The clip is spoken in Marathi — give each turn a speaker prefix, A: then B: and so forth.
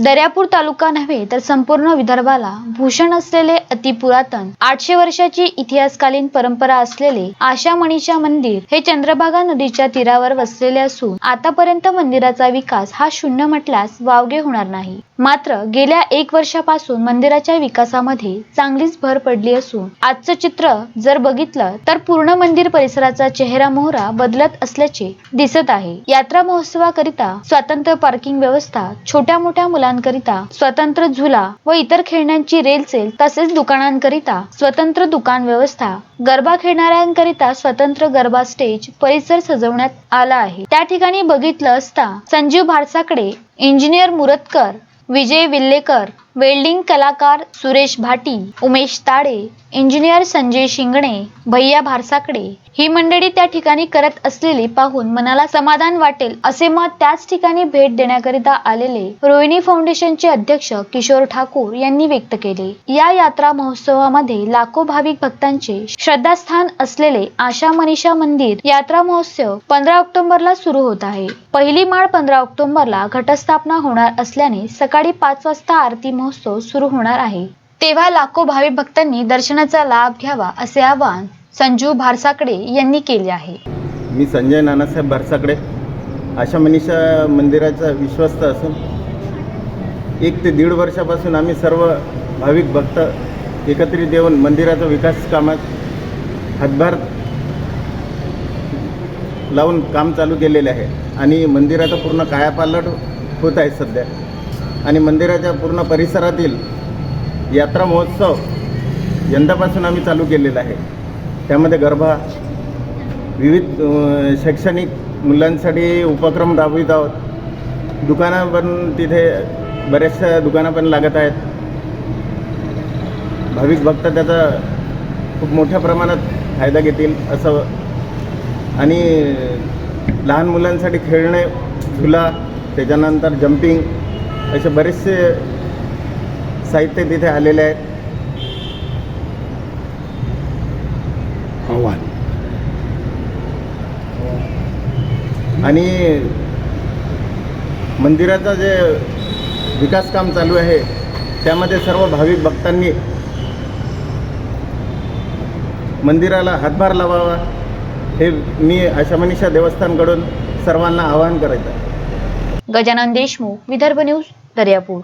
A: दर्यापूर तालुका नव्हे तर संपूर्ण विदर्भाला भूषण असलेले अतिपुरातन आठशे वर्षाची इतिहासकालीन परंपरा असलेले आशामणीच्या मंदिर हे चंद्रभागा नदीच्या तीरावर वसलेले असून आतापर्यंत मंदिराचा विकास हा शून्य म्हटल्यास वावगे होणार नाही. मात्र गेल्या एक वर्षापासून मंदिराच्या विकासामध्ये चांगलीच भर पडली असून आजचं चित्र जर बघितलं तर पूर्ण मंदिर परिसराचा चेहरा मोहरा बदलत असल्याचे दिसत आहे. यात्रा महोत्सवाकरिता स्वतंत्र पार्किंग व्यवस्था छोट्या मोठ्या मुलांकरिता स्वतंत्र झुला व इतर खेळण्यांची रेलचेल तसेच दुकानांकरिता स्वतंत्र दुकान व्यवस्था गरबा खेळणाऱ्यांकरिता स्वतंत्र गरबा स्टेज परिसर सजवण्यात आला आहे. त्या ठिकाणी बघितलं असता संजीव भारसाकडे इंजिनियर मुरतकर विजय विल्लेकर वेल्डिंग कलाकार सुरेश भाटी उमेश ताडे इंजिनियर संजय शिंगणे भैया भारसाकडे ही मंडळी त्या ठिकाणी करत असलेली पाहून मनाला समाधान वाटेल असे मत त्याच ठिकाणी भेट देण्याकरिता आलेले रोहिणी फाउंडेशनचे अध्यक्ष किशोर ठाकूर यांनी व्यक्त केले. या यात्रा महोत्सवामध्ये लाखो भाविक भक्तांचे श्रद्धास्थान असलेले आशा मनीषा मंदिर यात्रा महोत्सव पंधरा ऑक्टोबरला सुरू होत आहे. पहिली माळ पंधरा ऑक्टोबरला घटस्थापना होणार असल्याने सकाळी पाच वाजता आरती महोत्सव सुरू होणार आहे. तेव्हा लाखो भाविक भक्तांनी दर्शनाचा लाभ घ्यावा असे आवाहन संजू भारसाकडे यांनी केले आहे.
B: मी संजय नानासाहेब भारसाकडे. आशा मनीषा मंदिराचा विश्वस्त असून एक ते दीड वर्षापासून आम्ही सर्व भाविक भक्त एकत्रित येऊन मंदिराचा विकास कामात हातभार लावून काम चालू केलेले आहे. आणि मंदिराचा पूर्ण कायापालट होत आहे सध्या. आणि मंदिराच्या पूर्ण परिसरातील यात्रा महोत्सव यंदापासून आम्ही चालू केलेला आहे. त्यामध्ये गरबा विविध शैक्षणिक मुलांसाठी उपक्रम राबवित आहोत. दुकानं पण तिथे बऱ्याचशा दुकानं पण लागत आहेत. भाविक भक्त त्याचा खूप मोठ्या प्रमाणात फायदा घेतील असं आणि लहान मुलांसाठी खेळणे झुला त्याच्यानंतर जम्पिंग असे बरेचसे साहित्य तिथे आलेले आहेत.
C: आव्हान.
B: आणि मंदिराचं जे विकास काम चालू आहे त्यामध्ये सर्व भाविक भक्तांनी मंदिराला हातभार लावावा हे मी आशा मनीषा देवस्थानकडून सर्वांना आवाहन करायचं आहे.
A: गजानन देशमुख विदर्भ न्यूज दर्यापूर